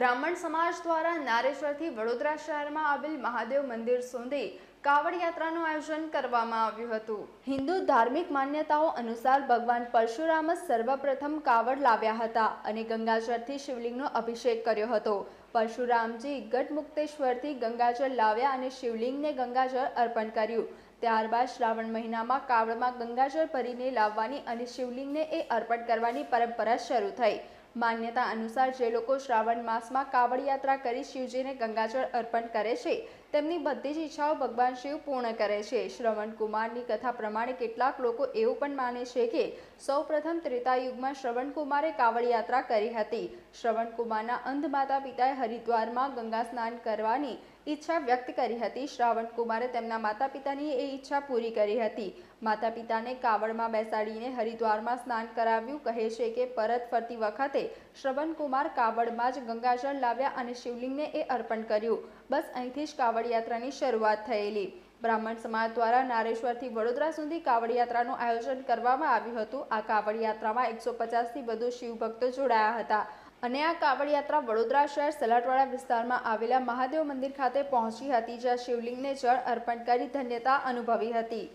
બ્રાહ્મણ સમાજ દ્વારા નારેશ્વરથી વડોદરા શહેરમાં આવેલ મહાદેવ મંદિર સુધી કાવડ યાત્રાનું આયોજન કરવામાં આવ્યું હતું. હિન્દુ ધાર્મિક માન્યતાઓ અનુસાર ભગવાન પરશુરામ સર્વપ્રથમ કાવડ લાવ્યા હતા અને ગંગાજળથી શિવલિંગનો અભિષેક કર્યો હતો. પરશુરામજી ગઢમુક્તેશ્વરથી ગંગાજળ લાવ્યા અને શિવલિંગને ગંગાજળ અર્પણ કર્યું. ત્યારબાદ શ્રાવણ મહિનામાં કાવડમાં ગંગાજળ ભરીને લાવવાની અને શિવલિંગને એ અર્પણ કરવાની પરંપરા શરૂ થઈ. માન્યતા અનુસાર જે લોકો શ્રાવણ માસમાં કાવડ યાત્રા કરી શિવજીને ગંગાજળ અર્પણ કરે છે, તેમની બધી જ ઈચ્છાઓ ભગવાન શિવ પૂર્ણ કરે છે. શ્રવણ કુમારની કથા પ્રમાણે કેટલાક લોકો એવું પણ માને છે કે સૌપ્રથમ ત્રેતાયુગમાં શ્રવણ કુમારે કાવડ યાત્રા કરી હતી. શ્રવણ કુમારના અંધ માતા પિતાએ હરિદ્વારમાં ગંગા સ્નાન કરવાની ઈચ્છા વ્યક્ત કરી હતી. શ્રાવણ કુમારે તેમના માતા પિતાની એ ઈચ્છા પૂરી કરી હતી. માતા પિતાને કાવડમાં બેસાડીને હરિદ્વારમાં સ્નાન કરાવ્યું. કહે છે કે પરત ફરતી વખતે શ્રવણ કુમાર કાવડમાં જ ગંગાજળ લાવ્યા અને શિવલિંગને એ અર્પણ કર્યું. બસ અહીંથી જ કાવડ યાત્રાની શરૂઆત થયેલી. બ્રાહ્મણ સમાજ દ્વારા નારેશ્વરથી વડોદરા સુધી કાવડ યાત્રાનું આયોજન કરવામાં આવ્યું હતું. આ કાવડ યાત્રામાં એકસો પચાસથી વધુ શિવભક્તો જોડાયા હતા અને આ કાવડ યાત્રા વડોદરા શહેર સલાટવાડા વિસ્તારમાં આવેલા મહાદેવ મંદિર ખાતે પહોંચી હતી, જ્યાં શિવલિંગને જળ અર્પણ કરી ધન્યતા અનુભવી હતી.